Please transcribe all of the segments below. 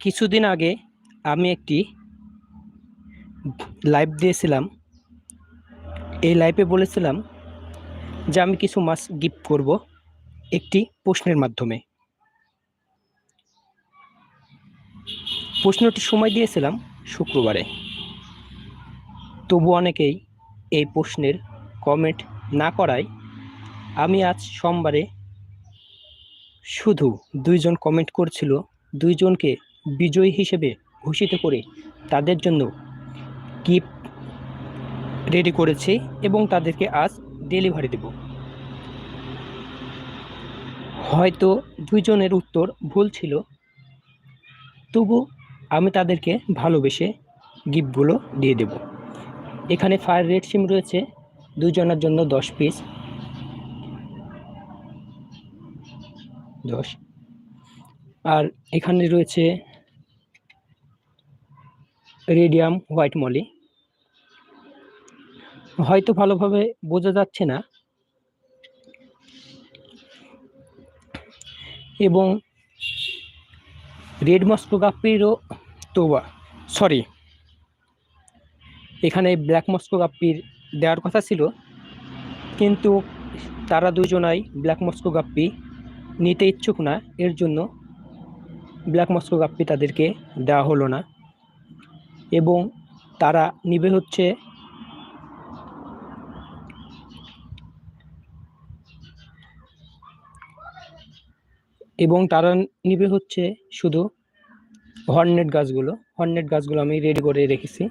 কিছুদিন আগে আমি একটি লাইভ দিয়েছিলাম। এই লাইভে বলেছিলাম যে আমি কিছু মাছ গিফট করব একটি প্রশ্নের মাধ্যমে। প্রশ্নটি সময় দিয়েছিলাম শুক্রবারে। তবু অনেকেই এই প্রশ্নের কমেন্ট না করায় আমি আজ সোমবারে শুধু দুইজন কমেন্ট করছিল, দুইজনকে বিজয়ী হিসেবে ঘোষিত করে তাদের জন্য গিফট রেডি করেছি এবং তাদেরকে আজ ডেলিভারি দেব। হয়তো দুইজনের উত্তর ভুল ছিল। তবু আমি তাদেরকে ভালোবেসে গিফটগুলো দিয়ে দেব। এখানে ফায়ার রেড সিম রয়েছে দুজনের জন্য দশ পিস। দশ। আর এখানে রয়েছে রেডিয়াম হোয়াইট মলি। হয়তো ভালোভাবে বোঝা যাচ্ছে না। এবং রেড মস্কো গাপ্পিরও তো সরি এখানে ব্ল্যাক মস্কো গাপ্পির দেওয়ার কথা ছিল। কিন্তু তারা দুজনাই ব্ল্যাক মস্কো গাপ্পি নিতে ইচ্ছুক না। এর জন্য ব্ল্যাক মস্কো গাপ্পি তাদেরকে দেওয়া হলো না। এবং তারা নিবে হচ্ছে এবং তারা নিবে হচ্ছে শুধু হর্নেট গাছগুলো। হর্নেট গাছগুলো আমি রেডি করে রেখেছি।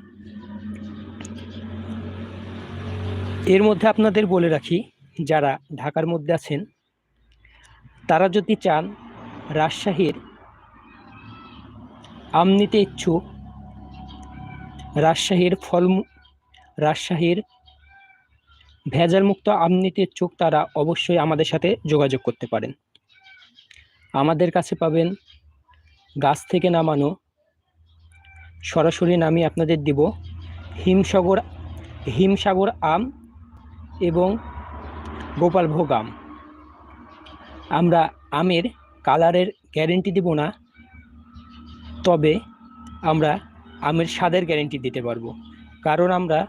এর মধ্যে আপনাদের বলে রাখি, যারা ঢাকার মধ্যে আছেন, তারা যদি চান রাজশাহীর আম নিতে ইচ্ছুক রাজশাহীর ফল রাজশাহীর ভেজালমুক্ত আম নিতে তারা অবশ্যই আমাদের সাথে যোগাযোগ করতে পারেন। আমাদের কাছে পাবেন গাছ থেকে নামানো সরাসরি নামিয়ে আপনাদের দিব হিমসাগর হিমসাগর আম এবং গোপালভোগ আম। আমরা আমের কালারের গ্যারেন্টি দিব না, তবে আমরা আমের স্বাদের গ্যারেন্টি দিতে পারব। কারণ আমরা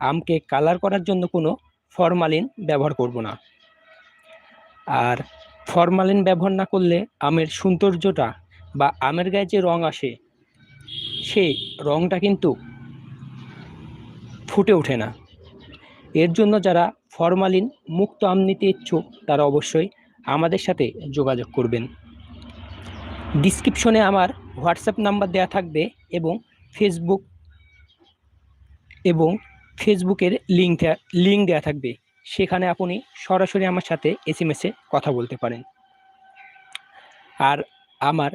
আমকে কালার করার জন্য কোনো ফরমালিন ব্যবহার করব না। আর ফরমালিন ব্যবহার না করলে আমের সৌন্দর্যটা বা আমের গায়ে যে রং আসে সেই রংটা কিন্তু ফুটে ওঠে না। এর জন্য যারা ফরমালিন মুক্ত আম নিতে ইচ্ছুক, তারা অবশ্যই আমাদের সাথে যোগাযোগ করবেন। ডিসক্রিপশনে আমার হোয়াটসঅ্যাপ নাম্বার দেওয়া থাকবে এবং ফেসবুক এবং ফেসবুকের লিঙ্ক লিঙ্ক দেওয়া থাকবে। সেখানে আপনি সরাসরি আমার সাথে এস এম এসে কথা বলতে পারেন। আর আমার,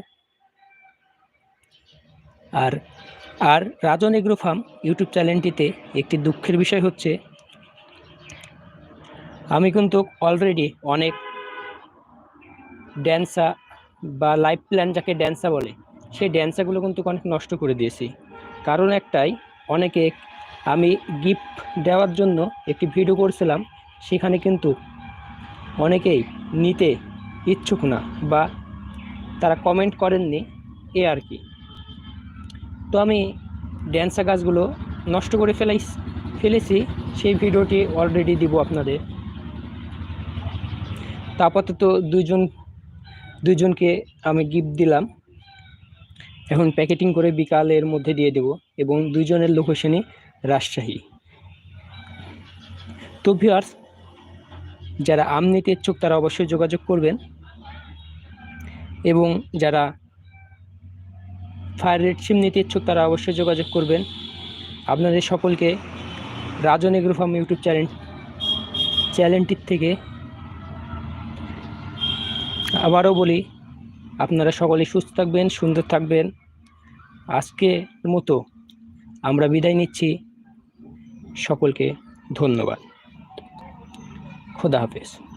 আর আর রাজন এগ্রো ফার্ম ইউটিউব চ্যানেলটিতে একটি দুঃখের বিষয় হচ্ছে, আমি কিন্তু অলরেডি অনেক ড্যান্সা বা লাইভ প্ল্যান যাকে ড্যান্সা বলে, সেই ড্যান্সাগুলো কিন্তু অনেক নষ্ট করে দিয়েছি। কারণ একটাই, অনেকে আমি গিফট দেওয়ার জন্য একটি ভিডিও করছিলাম, সেখানে কিন্তু অনেকেই নিতে ইচ্ছুক না বা তারা কমেন্ট করেননি, এ আর কি। তো আমি ড্যান্সা গাছগুলো নষ্ট করে ফেলাই ফেলেছি, সেই ভিডিওটি অলরেডি দিব আপনাদের। তা আপাতত দুইজন, দুইজনকে আমি গিফট দিলাম। এখন প্যাকেটিং করে বিকালের মধ্যে দিয়ে দেব এবং দুইজনের লোকেশনই রাজশাহী। তো ভিউয়ার্স, যারা আম নিতে ইচ্ছুক তারা অবশ্যই যোগাযোগ করবেন এবং যারা ফায়ার রেড সিম নিতে ইচ্ছুক তারা অবশ্যই যোগাযোগ করবেন। আপনাদের সকলকে রাজন এগ্রো ইউটিউব চ্যানেল চ্যানেলটির থেকে আবারও বলি, আপনারা সকলে সুস্থ থাকবেন, সুন্দর থাকবেন। আজকের মতো আমরা বিদায় নিচ্ছি। সকলকে ধন্যবাদ। খোদা হাফেজ।